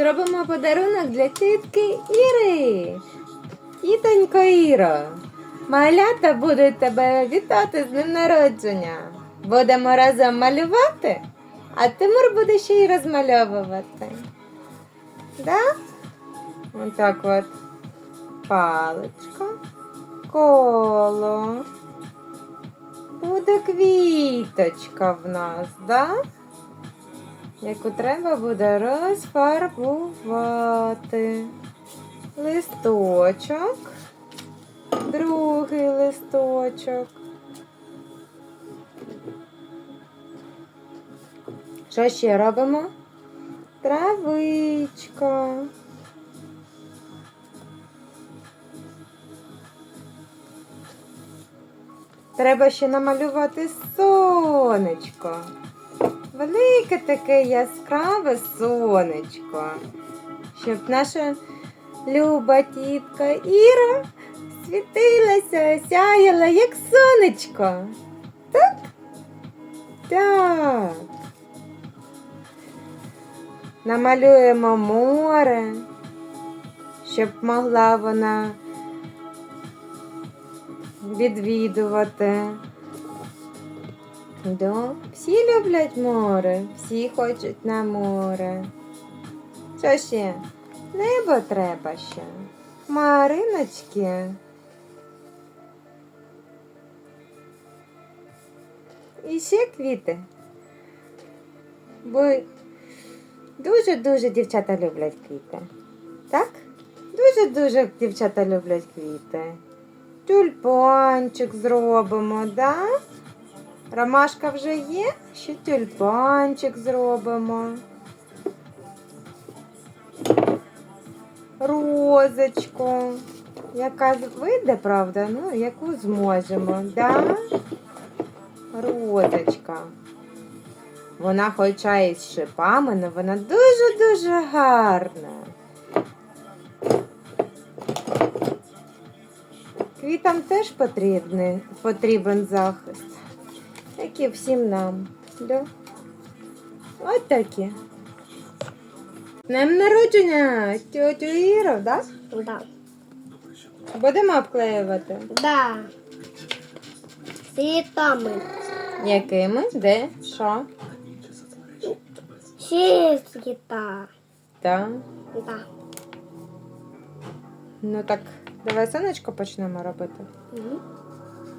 зробимо подарунок для тітки Іри. Тітонько Іро, малята будуть тебе вітати з днем народження. Будемо разом малювати, а Тимур буде ще й розмальовувати. Да? Отак от. Паличка, коло. Буде квіточка в нас, да? Яку треба буде розфарбувати. Листочок, другий листочок. Що ще робимо? Травичка. Треба ще намалювати сонечко. Велике таке яскраве сонечко. Щоб наша люба тітка Іра світилася, сяяла, як сонечко. Так? Так. Намалюємо море, щоб могла вона відвідувати. Да, всі люблять море, всі хочуть на море. Що ще? Небо треба ще. Мариночки. І ще квіти. Бо дуже-дуже дівчата люблять квіти. Так? Дуже-дуже дівчата люблять квіти. Тюльпанчик зробимо, да? Ромашка вже є, ще тюльпанчик зробимо. Розочку. Яка вийде, правда? Ну, яку зможемо, да? Розочка. Вона хоча і з шипами, але вона дуже-дуже гарна. Квітам теж потрібний, потрібен захист, як і всім нам. Да? Ось такі. Днем народження, тьотю Іро, да? Да. Будемо обклеювати. Да. Цветами. Якими? Де? Що? Все цвета. Так. Да. Ну так, давай сонечко почнемо робити. Мгм.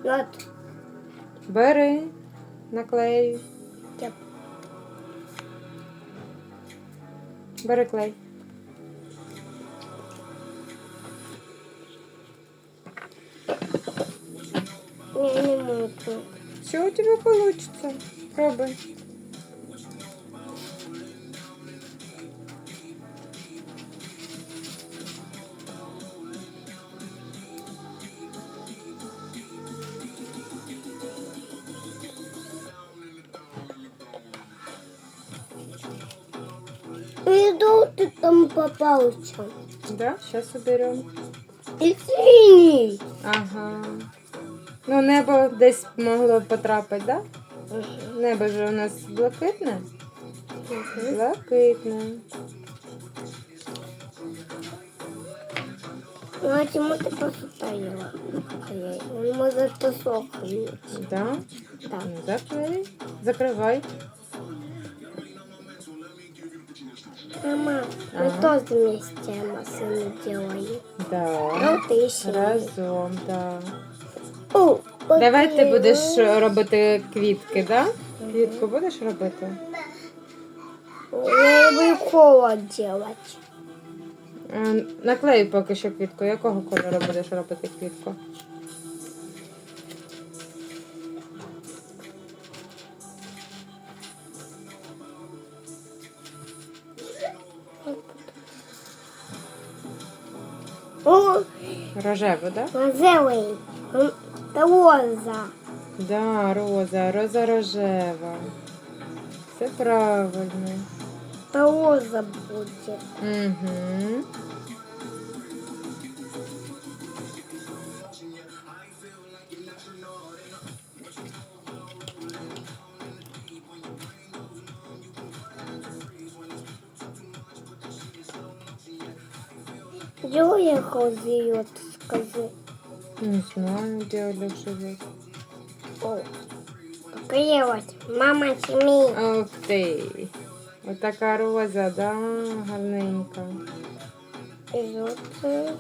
Вот. Бери, наклеюй. Тяп. Бери клей. Я не могу. Все у тебя получится. Пробуй. Ты там попался. Да, сейчас уберем. И синий. Ага. Ну, небо десь могло потрапити, да? Небо же у нас блакитне. Блакитне. Ну, а чему ты поставила? Он может посохнуть. Да? Да. Ну, заклей. Закривай. Мама, мы Ага. тоже вместе машину делаем. Да. Еще. Разом, да. О, Давай ти будеш робити квітки, да? Квітку будеш робити? Я люблю холод делать. Е, Наклей поки що квітку. Якого кольору будеш робити квітку? О, Рожеву, да? мазелый. Это роза. Да, роза, роза рожева. Все правильно. Это роза будет. Угу. Где я ходил, скажи. Не знаю, де Олег живе. О, какая вот мама семьи. Ух ти. Отака роза, да, гарненька. И вот... э,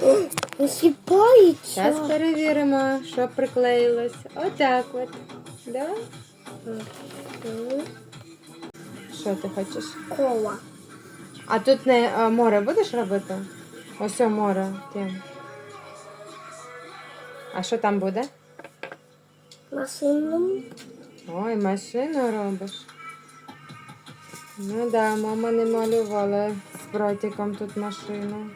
Насыпается. Зараз перевіримо, що приклеїлось. Отак от. Да? Мгм. Що ти хочеш? Кола. А тут не а, море будеш робити? Ось море. Тим. А що там буде? Машину. Ой, машину робиш. Ну да, мама не малювала з братиком тут машину.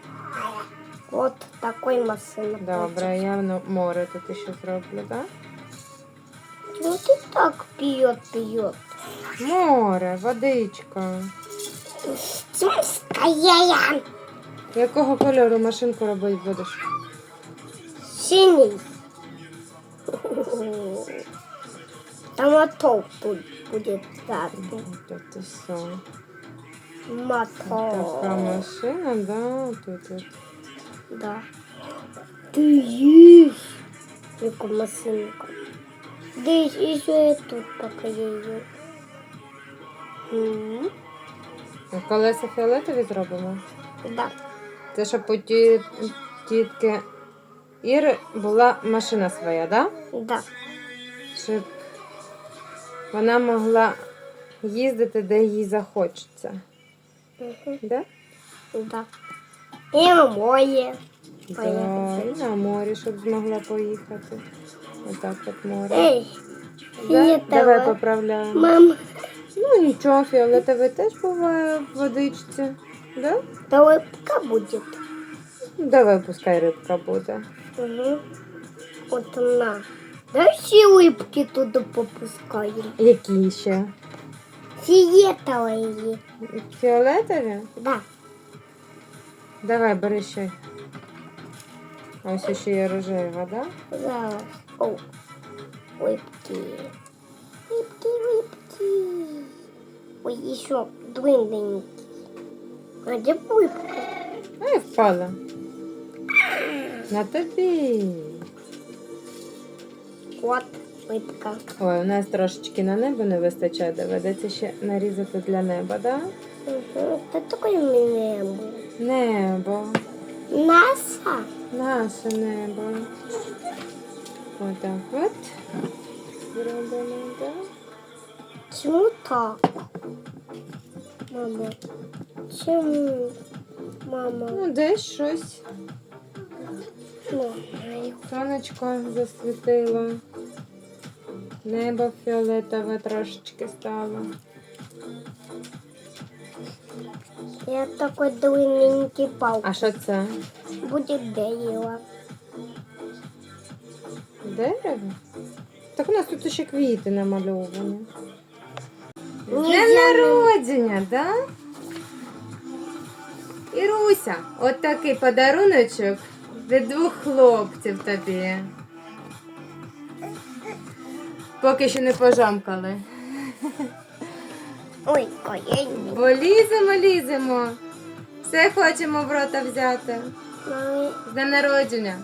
Вот такой машина. Добре, я ну, море тут ще зроблю, так? Ну ты так пьет, пьет. Море, водичка. Смская. Якого кольору машинку робити будеш? Синий. Там мотор так. Та ти що? Така машина, да, тут. Да. Ты есть. Только машинка. Здесь еще тут пока ее. М, А Колеса фіолетові зробимо? Да. Це щоб у ті, тітки Іри була машина своя, да? Да. Щоб вона могла їздити, де їй захочеться. Мгм. Да? Да. И на море. Да, і на морі, щоб змогла поїхати. Отак от море. Эй, Да? Давай поправляємо. Мам, Ну нічого, фіолетовий теж буває в водичці. Да? да рыбка будет. Ну, Давай пускай рибка буде. Угу. Вот она. Да все рыбки туда попускаем. Які ще? Фиолетовые. Фіолетові? Да. Давай, бери ще. Ось ще є рожева, да? Зараз. О, рыбки. Рыбки, рыбки. Ой, еще длинненький. А где рыбка? Ай, впала. На тобі. Вот рыбка. Ой, у нас трошечки на небо не вистачає, доведеться ще нарізати для неба, да? Угу. Что такое небо? Небо. НАСА? Наше небо. Отак от. Зробимо, да? Чему так? Мама. Чему? Мама. Ну, десь щось. Сонечко засвітило. Небо фіолетове трошечки стало. Я такой длинненький паук. А що це? Будет дерево. Дерево? Так у нас тут ще квіти намальовані. Не- народження, да? Іруся, от такий подаруночок від двох хлопців тобі. Поки що не пожамкали. Ой, ой, ой. Бо ліземо, ліземо. Все хочемо в рота взяти. З днем народження.